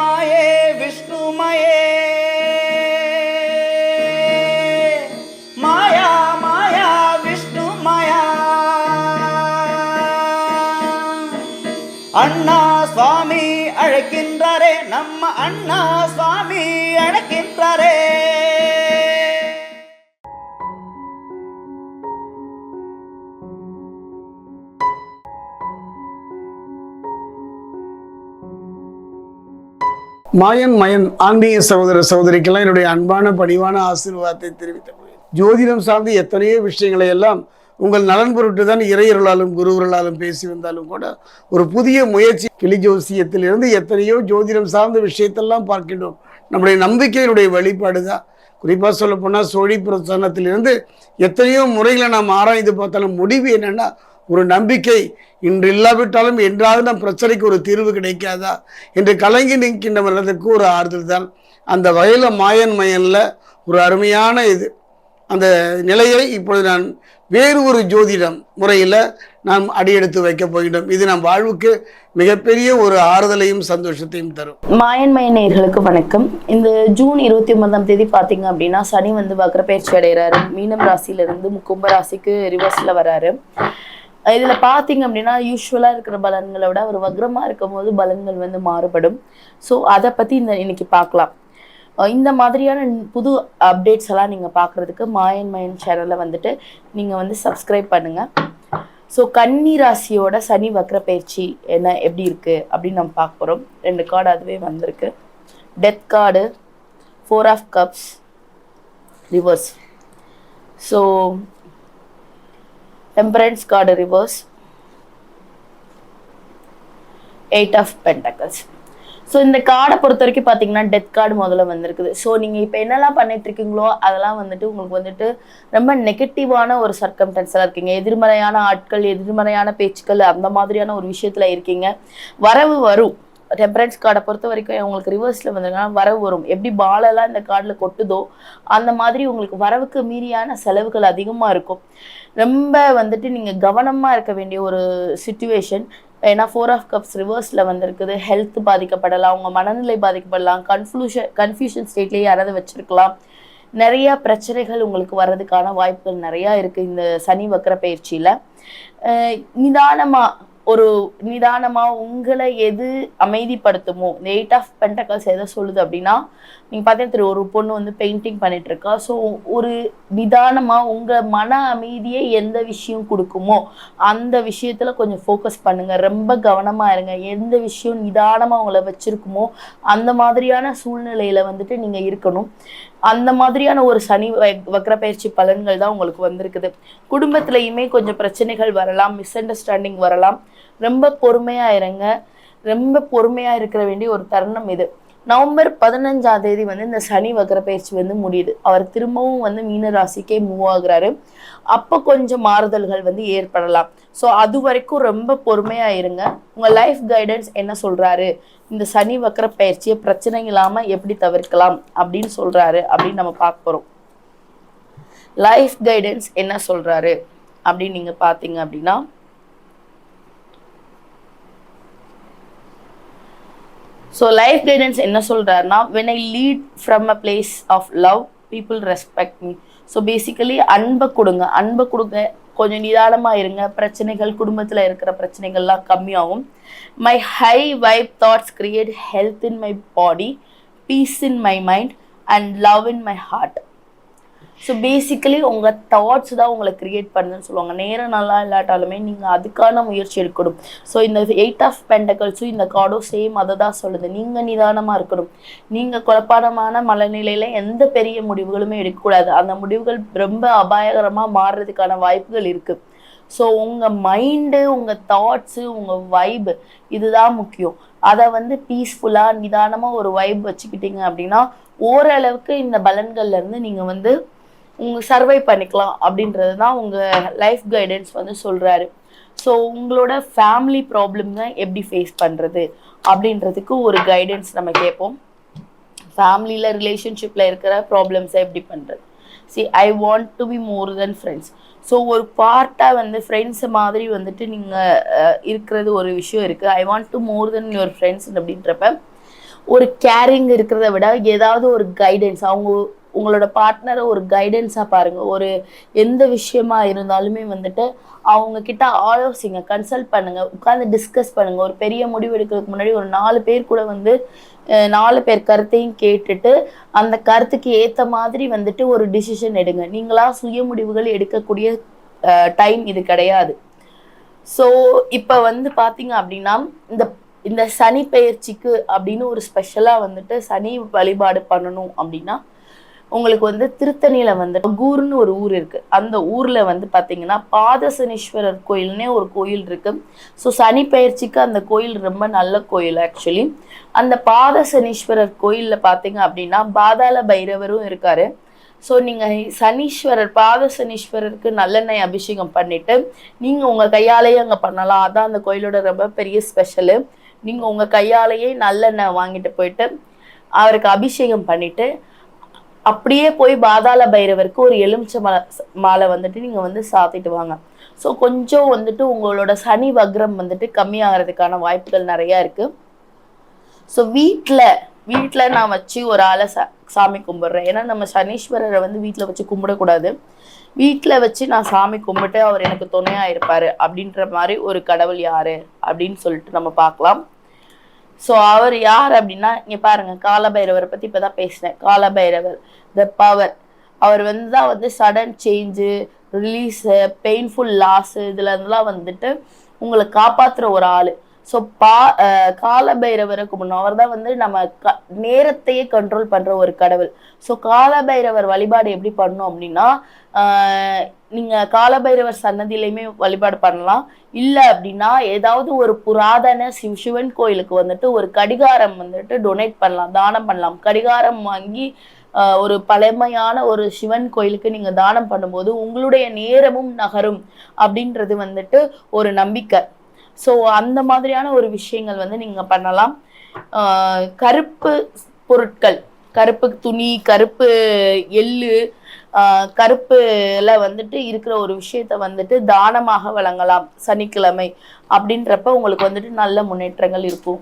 मये विष्णुमये माया माया विष्णुमया अण्णा स्वामी अळकिन्द्ररे नम्म अण्णा स्वामी अळकिन्द्ररे மாயன் மயன் ஆன்மீக சகோதர சகோதரிக்கெல்லாம் என்னுடைய அன்பான பணிவான ஆசீர்வாதத்தை தெரிவித்த ஜோதிடம் சார்ந்து எத்தனையோ விஷயங்களை எல்லாம் உங்கள் நலன் பொருட்டு தான் இறையர்களாலும் குருவர்களாலும் பேசி வந்தாலும் கூட ஒரு புதிய முயற்சி கிளி ஜோசியத்திலிருந்து எத்தனையோ ஜோதிடம் சார்ந்த விஷயத்தெல்லாம் பார்க்கின்றோம். நம்முடைய நம்பிக்கையினுடைய வெளிப்பாடு தான். குறிப்பாக சொல்ல போனால் சோழி பிரசன்னத்திலிருந்து எத்தனையோ முறைகளை நாம் ஆராய்ந்து பார்த்தாலும் முடிவு என்னென்னா ஒரு நம்பிக்கை இன்று இல்லாவிட்டாலும் என்றாவது நம் பிரச்சனைக்கு ஒரு தீர்வு கிடைக்காதா? என்று கலங்கி நிற்கின்ற மனதிற்கு ஒரு ஆறுதல் தான். அந்த வயல மாயன் மயனில் ஒரு அருமையான இது. அந்த நிலையை இப்பொழுது நான் வேறு ஒரு ஜோதிடம் முறையில் நாம் அடியெடுத்து வைக்கப் போகின்றோம். இது நம் வாழ்வுக்கு மிகப்பெரிய ஒரு ஆறுதலையும் சந்தோஷத்தையும் தரும். மாயன்மய நேர்களுக்கு வணக்கம். இந்த ஜூன் இருபத்தி ஒன்பதாம் தேதி பார்த்தீங்க அப்படின்னா சனி வந்து வக்ர அடைகிறாரு. மீனம் ராசியிலிருந்து கும்ப ராசிக்கு ரிவர்ஸில் வராரு. இதுல பாத்தீங்க அப்படின்னா யூஸ்வலா இருக்கிற பலன்களை விட ஒரு வக்ரமா இருக்கும் போது பலன்கள் வந்து மாறுபடும். ஸோ அதை பத்தி இந்த இன்னைக்கு பார்க்கலாம் இந்த மாதிரியான புது அப்டேட்ஸ் எல்லாம் நீங்க பார்க்குறதுக்கு மாயன் மயன் சேனலை வந்துட்டு நீங்க வந்து சப்ஸ்கிரைப் பண்ணுங்க. ஸோ கன்னி ராசியோட சனி வக்ர பயிற்சி என்ன எப்படி இருக்கு அப்படின்னு நம்ம பார்க்க போறோம். ரெண்டு கார்டு அதுவே வந்திருக்கு. Death card four of cups reverse so temperance card reverse eight of pentacles so இந்த கார்டை பொறுத்த வரைக்கும் பார்த்தீங்கன்னா டெத் கார்டு முதல்ல வந்திருக்குது. ஸோ நீங்கள் இப்போ என்னெல்லாம் பண்ணிட்டு இருக்கீங்களோ அதெல்லாம் வந்துட்டு உங்களுக்கு வந்துட்டு ரொம்ப நெகட்டிவான ஒரு சர்க்கம்டன்ஸாக இருக்கீங்க. எதிர்மறையான ஆட்கள் எதிர்மறையான பேச்சுக்கள் அந்த மாதிரியான ஒரு விஷயத்தில் இருக்கீங்க. வரவு வரும். டெம்பரன்ஸ் கார்டை பொறுத்த வரைக்கும் உங்களுக்கு ரிவர்ஸில் வந்ததுன்னா வரவு வரும். எப்படி பாலெல்லாம் இந்த கார்டில் கொட்டுதோ அந்த மாதிரி உங்களுக்கு வரவுக்கு மீறியான செலவுகள் அதிகமாக இருக்கும். ரொம்ப வந்துட்டு நீங்கள் கவனமாக இருக்க வேண்டிய ஒரு சுச்சுவேஷன் ஏன்னா ஃபோர் ஆஃப் கப்ஸ் ரிவர்ஸில் வந்திருக்குது. ஹெல்த் பாதிக்கப்படலாம் உங்கள் மனநிலை பாதிக்கப்படலாம் கன்ஃப்யூஷன் கன்ஃபியூஷன் ஸ்டேட்லேயே யாராவது வச்சுருக்கலாம். நிறைய பிரச்சனைகள் உங்களுக்கு வர்றதுக்கான வாய்ப்புகள் நிறையா இருக்குது இந்த சனி வக்கர பயிற்சியில். நிதானமாக ஒரு நிதானமா உங்களை எது அமைதிப்படுத்துமோ இந்த எயிட் ஆஃப் பென்டக்கல்ஸ் எதை சொல்லுது அப்படின்னா நீங்க பார்த்தீங்கன்னா ஒரு பொண்ணு வந்து பெயிண்டிங் பண்ணிட்டு இருக்கா. ஸோ ஒரு நிதானமா உங்க மன அமைதியை எந்த விஷயம் கொடுக்குமோ அந்த விஷயத்துல கொஞ்சம் ஃபோக்கஸ் பண்ணுங்க. ரொம்ப கவனமா இருங்க. எந்த விஷயம் நிதானமா உங்களை வச்சிருக்குமோ அந்த மாதிரியான சூழ்நிலையில வந்துட்டு நீங்க இருக்கணும். அந்த மாதிரியான ஒரு சனி வ- வக்ர பயிற்சி பலன்கள் தான் உங்களுக்கு வந்திருக்குது. குடும்பத்திலையுமே கொஞ்சம் பிரச்சனைகள் வரலாம் மிஸ் அண்டர்ஸ்டாண்டிங் வரலாம். ரொம்ப பொறுமையா இருங்க. ரொம்ப பொறுமையா இருக்கிற வேண்டிய ஒரு தருணம் இது. நவம்பர் பதினஞ்சாம் தேதி வந்து இந்த சனி வக்கர பயிற்சி வந்து முடியுது. அவர் திரும்பவும் வந்து மீன ராசிக்கே மூவ் ஆகுறாரு. அப்போ கொஞ்சம் மாறுதல்கள் வந்து ஏற்படலாம். ஸோ அது வரைக்கும் ரொம்ப பொறுமையா இருங்க. உங்க லைஃப் கைடன்ஸ் என்ன சொல்றாரு? இந்த சனி வக்கர பயிற்சியை பிரச்சனை இல்லாம எப்படி தவிர்க்கலாம் அப்படின்னு சொல்றாரு. அப்படின்னு நம்ம பார்க்க போறோம். லைஃப் கைடன்ஸ் என்ன சொல்றாரு? அப்படின்னு நீங்க பாத்தீங்க அப்படின்னா ஸோ லைஃப் கைடன்ஸ் என்ன சொல்கிறாருன்னா when I lead from a place of love people respect me so basically அன்பை கொடுங்க. அன்பை கொடுங்க. கொஞ்சம் நிதானமாக இருங்க. பிரச்சனைகள் குடும்பத்தில் இருக்கிற பிரச்சனைகள்லாம் கம்மியாகும். My high vibe thoughts create health in my body peace in my mind and love in my heart so basically உங்கள் தாட்ஸ் தான் உங்களை கிரியேட் பண்ணுதுன்னு சொல்லுவாங்க. நேரம் நல்லா இல்லாட்டாலுமே நீங்கள் அதுக்கான முயற்சி எடுக்கணும். ஸோ இந்த எயிட் ஆஃப் பெண்டக்கல்ஸும் இந்த கார்டும் சேம் அதை தான் சொல்லுது. நீங்கள் நிதானமாக இருக்கணும். நீங்கள் குழப்பானமான மனநிலையில் எந்த பெரிய முடிவுகளுமே எடுக்கக்கூடாது. அந்த முடிவுகள் ரொம்ப அபாயகரமாக மாறுறதுக்கான வாய்ப்புகள் இருக்குது ஸோ உங்கள் மைண்டு உங்கள் தாட்ஸு உங்கள் வைப் இதுதான் முக்கியம். அதை வந்து பீஸ்ஃபுல்லாக நிதானமாக ஒரு வைப் வச்சுக்கிட்டீங்க அப்படின்னா ஓரளவுக்கு இந்த பலன்கள்லேருந்து நீங்கள் வந்து உங்க சர்வை பண்ணிக்கலாம் அப்படின்றது தான் உங்கள் லைஃப் கைடன்ஸ் வந்து சொல்கிறாரு ஸோ உங்களோட ஃபேமிலி ப்ராப்ளம்னா எப்படி ஃபேஸ் பண்ணுறது அப்படின்றதுக்கு ஒரு கைடன்ஸ் நம்ம கேட்போம் ஃபேமிலியில் ரிலேஷன்ஷிப்பில் இருக்கிற ப்ராப்ளம்ஸை எப்படி பண்ணுறது see I want to be more then friends so ஒரு பார்ட்டாக வந்து ஃப்ரெண்ட்ஸ் மாதிரி வந்துட்டு நீங்கள் இருக்கிறது ஒரு விஷயம் இருக்குது I want to more then your friends அப்படின்றப்ப ஒரு கேரிங் இருக்கிறத விட ஏதாவது ஒரு கைடன்ஸ் அவங்க உங்களோட பார்ட்னரை ஒரு கைடன்ஸாக பாருங்கள் ஒரு எந்த விஷயமா இருந்தாலுமே வந்துட்டு அவங்க கிட்ட ஆலோசிங்க கன்சல்ட் பண்ணுங்க உட்காந்து டிஸ்கஸ் பண்ணுங்க. ஒரு பெரிய முடிவு எடுக்கிறதுக்கு முன்னாடி ஒரு நாலு பேர் கூட வந்து நாலு பேர் கருத்தையும் கேட்டுட்டு அந்த கருத்துக்கு ஏற்ற மாதிரி வந்துட்டு ஒரு டிசிஷன் எடுங்க. நீங்களா சுய முடிவுகள் எடுக்கக்கூடிய டைம் இது கிடையாது. ஸோ இப்போ வந்து பார்த்தீங்க அப்படின்னா இந்த இந்த சனி பெயர்ச்சிக்கு அப்படின்னு ஒரு ஸ்பெஷலாக வந்துட்டு சனி வழிபாடு பண்ணணும் அப்படின்னா உங்களுக்கு வந்து திருத்தணியில வந்து கூர்னு ஒரு ஊர் இருக்கு. அந்த ஊர்ல வந்து பாத்தீங்கன்னா பாதசனீஸ்வரர் கோயில்னே ஒரு கோயில் இருக்கு. ஸோ சனி பயிற்சிக்கு அந்த கோயில் ரொம்ப நல்ல கோயில் ஆக்சுவலி அந்த பாதசனீஸ்வரர் கோயில்ல பாத்தீங்க அப்படின்னா பாதாள பைரவரும் இருக்காரு. ஸோ நீங்கள் சனீஸ்வரர் பாத சனீஸ்வரருக்கு நல்லெண்ணெய் அபிஷேகம் பண்ணிட்டு நீங்கள் உங்கள் கையாலேயே அங்கே பண்ணலாம். அதான் அந்த கோயிலோட ரொம்ப பெரிய ஸ்பெஷலு. நீங்கள் உங்கள் கையாலேயே நல்லெண்ணெய் வாங்கிட்டு போயிட்டு அவருக்கு அபிஷேகம் பண்ணிவிட்டு அப்படியே போய் பாதாள பைரவருக்கு ஒரு எலுமிச்சை மலை மாலை வந்துட்டு நீங்கள் வந்து சாத்திட்டு வாங்க. ஸோ கொஞ்சம் வந்துட்டு உங்களோட சனி வக்ரம் வந்துட்டு கம்மியாகிறதுக்கான வாய்ப்புகள் நிறையா இருக்குது ஸோ வீட்டில் வீட்டில் நான் வச்சு ஒரு ஆளை சா சாமி கும்பிட்றேன். ஏன்னா நம்ம சனீஸ்வரரை வந்து வீட்டில் வச்சு கும்பிடக்கூடாது. வீட்டில் வச்சு நான் சாமி கும்பிட்டு அவர் எனக்கு துணையாக இருப்பார் அப்படின்ற மாதிரி ஒரு கடவுள் யார் அப்படின்னு சொல்லிட்டு நம்ம பார்க்கலாம். ஸோ அவர் யார் அப்படின்னா இங்கே பாருங்க காலபைரவரை பற்றி இப்போ தான் பேசினேன் காலபைரவர் த பவர் அவர் வந்து தான் வந்து sudden change release painful loss இதுல இருந்தெல்லாம் வந்துட்டு உங்களை காப்பாத்துற ஒரு ஆள். ஸோ பா அஹ் காலபைரவருக்கு முன்ன அவர் தான் வந்து நம்ம க நேரத்தையே கண்ட்ரோல் பண்ற ஒரு கடவுள். ஸோ காலபைரவர் வழிபாடு எப்படி பண்ணணும் அப்படின்னா நீங்கள் நீங்க காலபைரவர் சன்னதியிலையுமே வழிபாடு பண்ணலாம். இல்லை அப்படின்னா ஏதாவது ஒரு புராதன சிவ சிவன் கோயிலுக்கு வந்துட்டு ஒரு கடிகாரம் வந்துட்டு டொனேட் பண்ணலாம் தானம் பண்ணலாம். கடிகாரம் வாங்கி ஒரு பழமையான ஒரு சிவன் கோயிலுக்கு நீங்க தானம் பண்ணும்போது உங்களுடைய நேரமும் நகரும். அப்படின்றது வந்துட்டு ஒரு நம்பிக்கை. ஸோ அந்த மாதிரியான ஒரு விஷயங்கள் வந்து நீங்கள் பண்ணலாம். கருப்பு பொருட்கள் கருப்பு துணி கருப்பு எள்ளு கருப்புல வந்துட்டு இருக்கிற ஒரு விஷயத்த வந்துட்டு தானமாக வழங்கலாம். சனிக்கிழமை அப்படின்றப்ப உங்களுக்கு வந்துட்டு நல்ல முன்னேற்றங்கள் இருக்கும்.